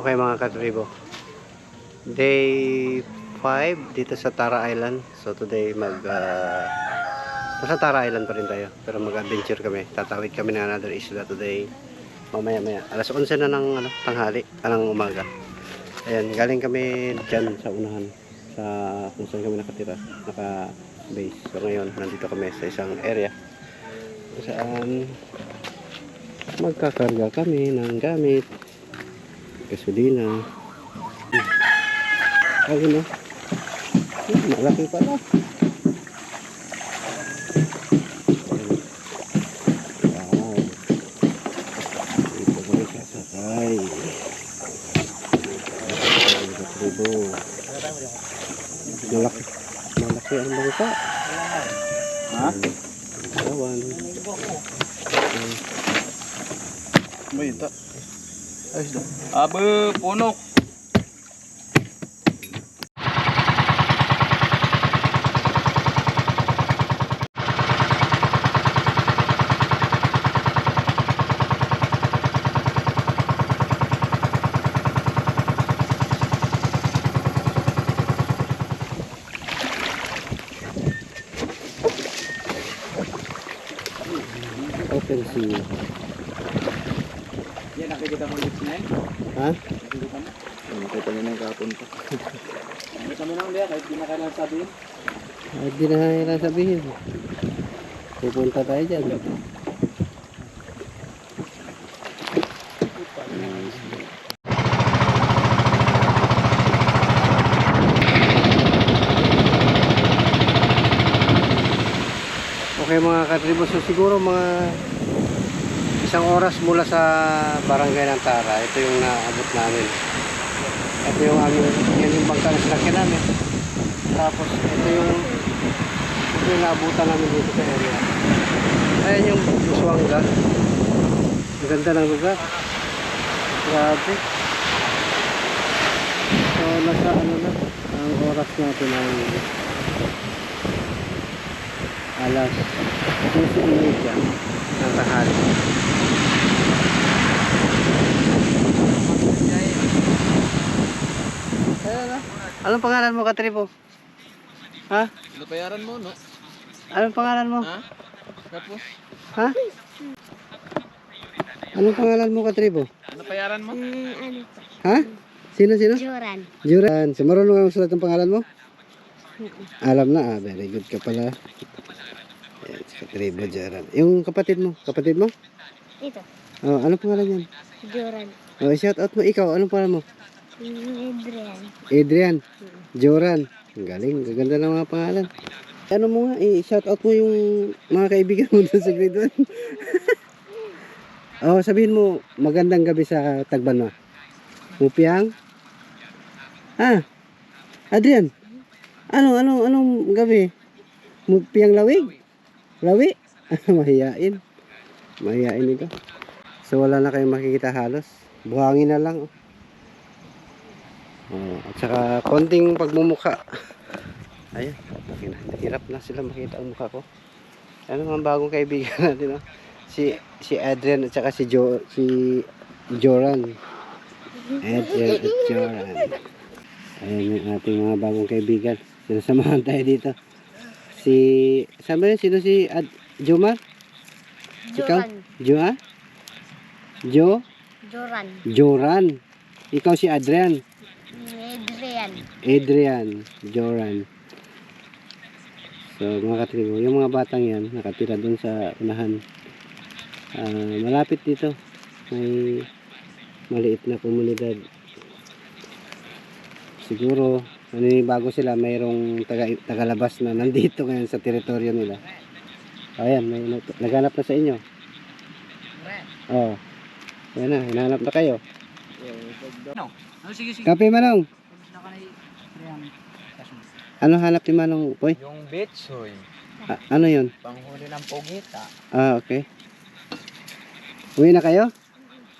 Okay mga katribo. Day 5 dito sa Tara Island. So today mag uh, nasa Tara Island pa rin tayo. Pero mag-adventure kami. Tatawid kami ng another isla today. Mamaya maya. Alas 11 na ng ano, tanghali. Anong umaga. Ayan, galing kami dyan sa unahan. Sa kung saan kami nakatira. Naka base. So ngayon, nandito kami sa isang area. Saan magkakarga kami ng gamit gasolina. Ayun na. Hmm, Malaki pala. Wow. Dito kami sasakay. Ribo. Malaki. Malaki ang bangka. Ha? Kawan. Ba yun ta? Ayos na. Abe, punok. Open sea. Nakikita mo lips na yun. Ha? Nakikita mo? Nakikita mo na yung kapon ko. Nakikita mo lang diyan, kahit di na kailangan sabihin. Ay, di na kailangan sabihin. Pupunta tayo dyan. Okay mga katribo, so siguro mga isang oras mula sa barangay ng Tara, ito yung naabot namin. Ito yung aming, yan yung bangka na sinakyan namin. Tapos ito yung ito yung naabutan namin dito sa area. Ayan yung Buswanga. Ang ganda ng lugar. Grabe. So nasa ano na, ang oras natin ay alas 12.30 ng tanghali. Anong pangalan mo, Katribo? Ha? Napayaran mo, no? Anong pangalan mo? Ha? Tapos, Ha? Anong pangalan mo, Katribo? napayaran mo? Ano? Ha? Sino, sino? Joran. Juran. So, marunong ang sulat ng pangalan mo? Alam na. Ah, very good ka pala. Katribo Juran. Yung kapatid mo? Kapatid mo? Ito. Oh, anong pangalan yan? Joran. Oh, shout out mo. Ikaw, anong pangalan mo? Adrian. Adrian. Joran. Ang galing. Gaganda ng mga pangalan. Ano mo nga, eh, shout out mo yung mga kaibigan mo doon sa grade 1. oh, sabihin mo, magandang gabi sa Tagban mo. Mupiang? Ah, Adrian. Ano, ano, anong gabi? Mupiang lawig? Lawi? Mahiyain. Mahiyain ito. So wala na kayong makikita halos. Buhangin na lang. oh. Oh, at saka konting pagmumukha. Ayan, okay na. Hirap na sila makita ang mukha ko. Ano mga bagong kaibigan natin, no? Si si Adrian at saka si Jo si Joran. Adrian at Joran. Ayan yung ating mga bagong kaibigan. Sinasamahan tayo dito. Si, saan ba yun? Sino si Ad, Jomar? Ikaw? Joran. Jo? Jo? Joran. Joran. Ikaw si Adrian. Adrian. Adrian, Joran. So mga katribo, yung mga batang yan, nakatira dun sa unahan. Ah, malapit dito. May maliit na komunidad. Siguro, naninibago sila, mayroong taga, tagalabas na nandito ngayon sa teritoryo nila. Ayan, may nag- naghanap na sa inyo. Oh. Ayan na, hinahanap na kayo. No. Ano. Kape Manong. Ano hanap ni Manong, boy? Yung betsoy, A- ano yun? panghuli ng pugita. Ah, okay. Uwi na kayo?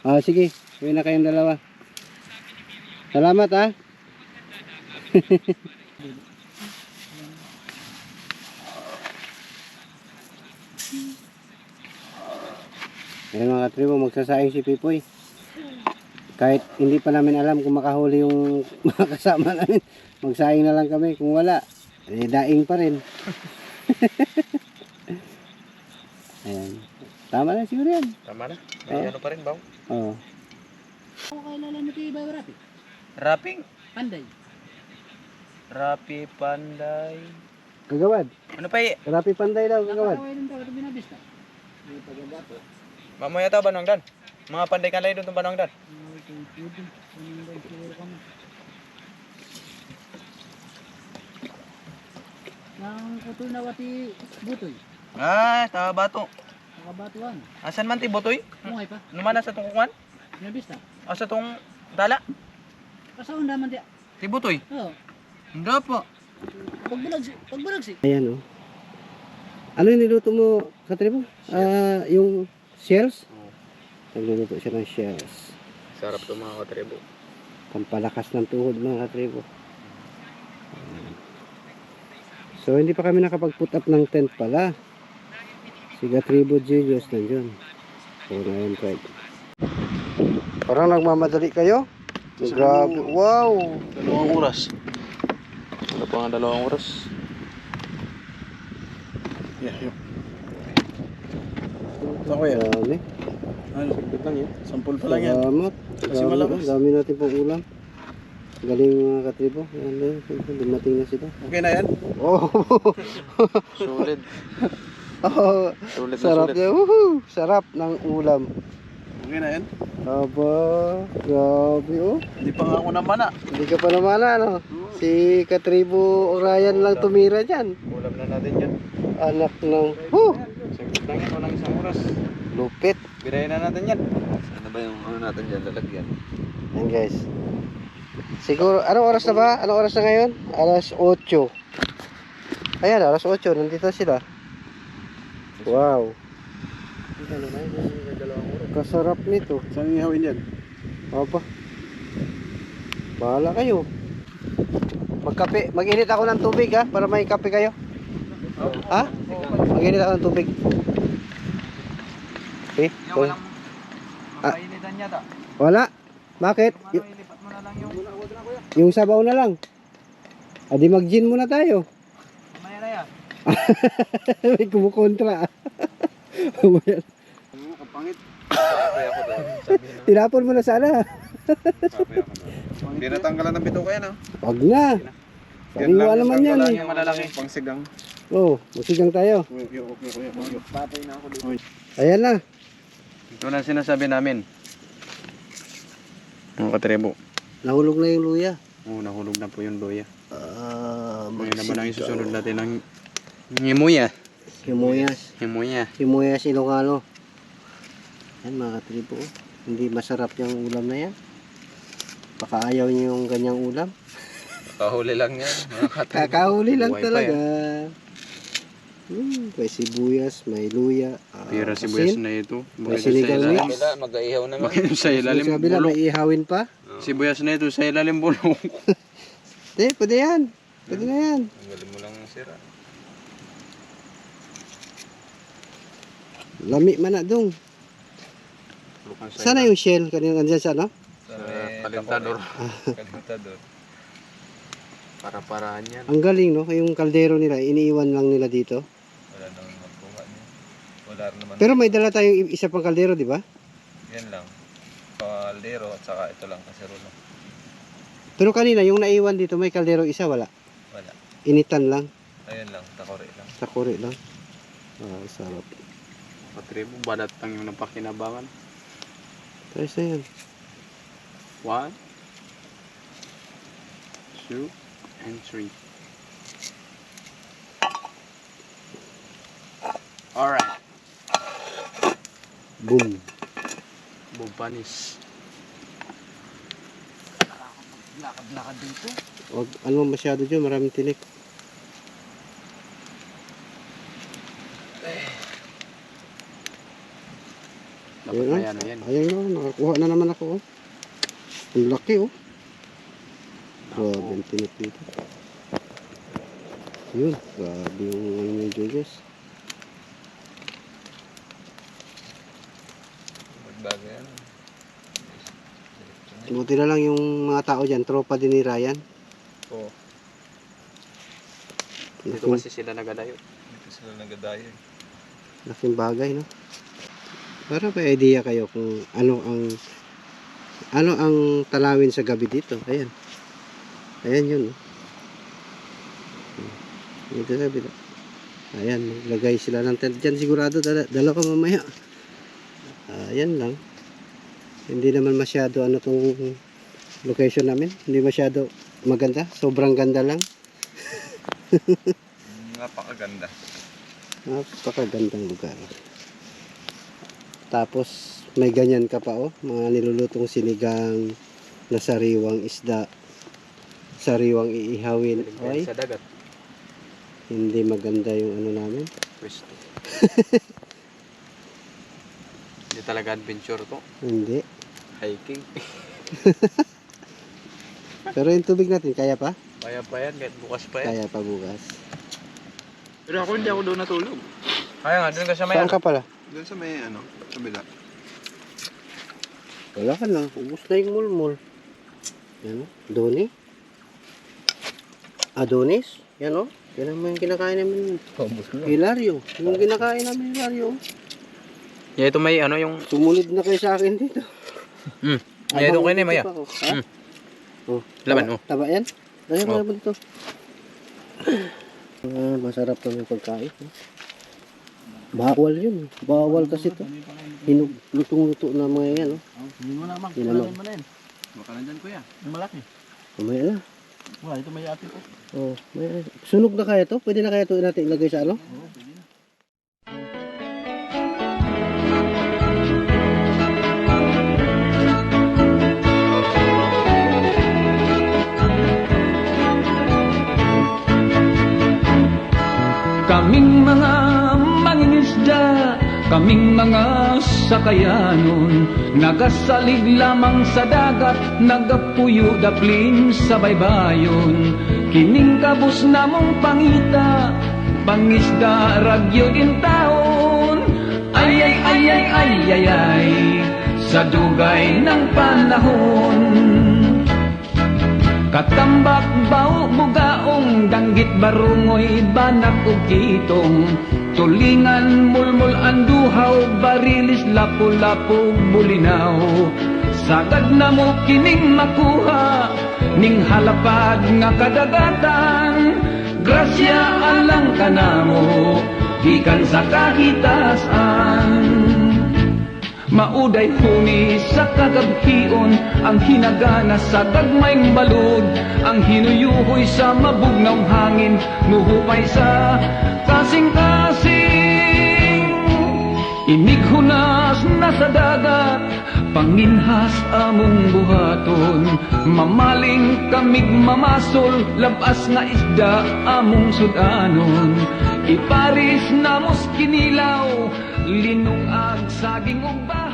Ah, sige. Uwi na kayong dalawa. Salamat ah. Ayan mga katribo, magsasaing si Pipoy. Kahit hindi pa namin alam kung makahuli yung mga kasama namin. Magsaing na lang kami. Kung wala, eh, daing pa rin. Ayan. Tama na siguro yan. Tama na. May ano pa rin, Bang? Oo. Ako kailala nyo kay Iba Rapi. Rapping. Panday. Rapi, panday. Kagawad. Ano pa eh? Rapi panday daw, kagawad. Mamaya ta banong dan. Mga panday kan lain doon banong dan. Nang kutoy na wati butoy. Ah, tawa bato. Nakabatuan. Asan man ti botoy? Mungay pa. Numana sa tong kukuan? Binabista. O sa tong dala? Kasaon naman di. Ti botoy. Oo. Hindi po. Pagbulag si. Pagbulag si. Ayan oh. Ano yung niluto mo, Katribo? Ah, yung shells? Nagluluto siya ng shells. Sarap to mga katrebo. Pampalakas ng tuhod mga katribo. So hindi pa kami nakapag-put up ng tent pala. Si Katribo Julius nandiyon. So na yun, Fred. Parang nagmamadali kayo? Grabe. Wow! Dalawang oras. Wala pa nga dalawang oras. Yeah, yun. Ako yan. Dami. Ano, saglit lang yan. Sampul pa lang yan. Salamat. Kasi Dami, malakas. dami natin pong ulam. Galing mga katribo. Yan na yun. Dumating na sila. Okay na yan? Oh! Solid. oh Solid na sarap solid. niya. Woohoo! Sarap ng ulam. Okay na yan? Aba, grabe oh. Hindi pa nga ako naman ah. Hindi ka pa naman ano. Si Katribo Ryan lang tumira dyan. Ulam na natin yan. Anak ng... Huh! Saglit lang yan. Walang isang oras. Lupit. Birayin na natin yan. Ano ba yung ano natin dyan lalagyan? Yan guys. Siguro, anong oras na ba? Anong oras na ngayon? Alas 8. Ayan, alas 8. Nandito sila. Wow. Kasarap nito. Saan ihawin yan? Aba. Bahala kayo. Magkape. Mag-init ako ng tubig ha. Para may kape kayo. Ha? Mag-init ako ng tubig. Okay. Yan, walang Ah. mapainitan yata. Wala. Bakit? Y- ilipat mo na lang yung... yung sabaw na lang. Adi mag-gin muna tayo. Maya na yan. may kumukontra. Ano, kapangit. Tinapon mo na sana. Hindi natanggalan ng bituka yan ah. Wag na. Sariwa naman yan eh. Yung malalaki. Pangsigang. Oh, musigang tayo. Patay na ako dito. Ayan na. Ito na sinasabi namin. Mga katrebo. Nahulog na yung luya. Oo, nahulog na po yung loya. Ah, Ngayon naman ang isusunod natin ng himuya. Himuyas. Himuya. Himuyas Ilocano. Yan mga katribo. oh. Hindi masarap yung ulam na yan. Baka ayaw niyo yung ganyang ulam. Kahuli lang yan. Mga katrebo. Kakahuli lang Buhay pa talaga. Hmm, may sibuyas, may luya. ah, Pira si asin. Buyas na ito. May sinigang sa ilalim? mix. Mag-aihaw naman. Bakit sa ilalim sa kabila, bulok? may ihawin pa. Sibuyas na ito sa ilalim bulok. Hindi, pwede yan. Pwede na yan. Tanggalin mo lang ang sira. Lami man na dong. Sana yung shell kanina nandyan sa ano? Sa kalentador. kalentador. Para-parahan yan. Ang galing no, yung kaldero nila, iniiwan lang nila dito. Wala nang magkuha niya. Wala naman. Pero may dala tayong isa pang kaldero, di ba? Yan lang. Kaldero at saka ito lang kaserola. Pero kanina, yung naiwan dito, may kaldero isa, wala. Wala. Initan lang, Ayun lang, takore lang. sa kuri lang. Ah, sarap. Patribo, balat lang yung napakinabangan. Tapos na yan. One, two, and three. Alright. Boom. Bubanis. Lakad-lakad dito. Huwag, ano masyado dyan, maraming tinik. Dapat Ayun, may ano yan. Ayun na, nakakuha na naman ako. Oh. Ang laki oh. Grabe ang tinik dito. Yun, grabe yung ano yung Julius. Magbago yan. Buti na lang yung mga tao dyan, tropa din ni Ryan. Oo. Dito kasi sila nagadayo. Dito sila nagadayo. laking bagay, no? Para may idea kayo kung ano ang ano ang talawin sa gabi dito. Ayan. Ayan yun. Dito sa kabila. Ayan, maglagay sila ng tent dyan. Sigurado, dala, dala ko mamaya. Ayan lang. Hindi naman masyado ano tong location namin. Hindi masyado maganda. Sobrang ganda lang. Napakaganda. Napakagandang lugar. Tapos may ganyan ka pa oh, mga nilulutong sinigang na sariwang isda. Sariwang iihawin. Ay, Sa dagat. hindi maganda yung ano namin. Pwesto. Hindi talaga adventure to. Hindi. Hiking. Pero yung tubig natin, kaya pa? Kaya pa yan, kahit bukas pa yan. Kaya pa bukas. Pero ako hindi ako doon natulog. Kaya nga, doon ka sa may Saan ka pala? Doon sa may ano, kabila. Wala ka na. Ubus na yung mulmul. Yan o. Doni. Adonis. Yan o. Yan naman yung kinakain namin. Ubus na. Hilario. Yung kinakain namin Hilario. Yeah, ito may ano yung... Sumunod na kayo sa akin dito. Hmm. Yeah, ito kayo na maya. Ha? Hmm. Oh, Laman, taba, oh. Taba yan? Dahil Oh. mo dito. Ah, masarap yung pagkain. eh. Bawal yun. Bawal kasi to. Hinug, lutong-luto na mga yan. Oh. Oh, hindi mo na mang. Hindi Wala naman. mo na yan. Baka nandyan kuya. Yung malaki. Mamaya na. Wala, ito may ate ko. Oh, na. Sunog na kaya to? Pwede na kaya to natin ilagay sa ano? Oo, pwede na. Kaming mga kaming mga sakayanon, nagasalig lamang sa dagat, nagapuyo daplin sa baybayon. Kining kabus namong pangita, pangisda ragyo din taon. Ay ay ay ay ay ay ay, sa dugay ng panahon. Katambak bao bugaong danggit barungoy banak ug kitong tulingan mulmul anduhaw barilis lapu-lapu bulinaw sagad na mo kining makuha ning halapad nga kadagatan grasya alang kanamo gikan sa kahitasan. Mauday huni sa kagabhion Ang hinagana sa tagmayng balod Ang hinuyuhoy sa mabugnaw hangin Muhupay sa kasing-kasing Inighunas na sa dagat Panginhas among buhaton. Mamaling kamig mamasol Labas nga isda among sudanon. Iparis na mos kinilaw Linungag saging ug bahay